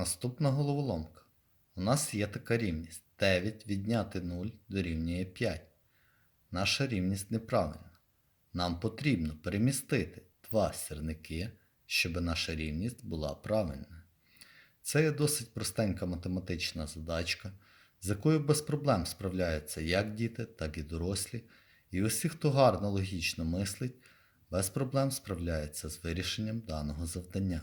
Наступна головоломка. У нас є така рівність. 9 відняти 0 дорівнює 5. Наша рівність неправильна. Нам потрібно перемістити два сірники, щоб наша рівність була правильною. Це є досить простенька математична задачка, з якою без проблем справляються як діти, так і дорослі, і усі, хто гарно логічно мислить, без проблем справляються з вирішенням даного завдання.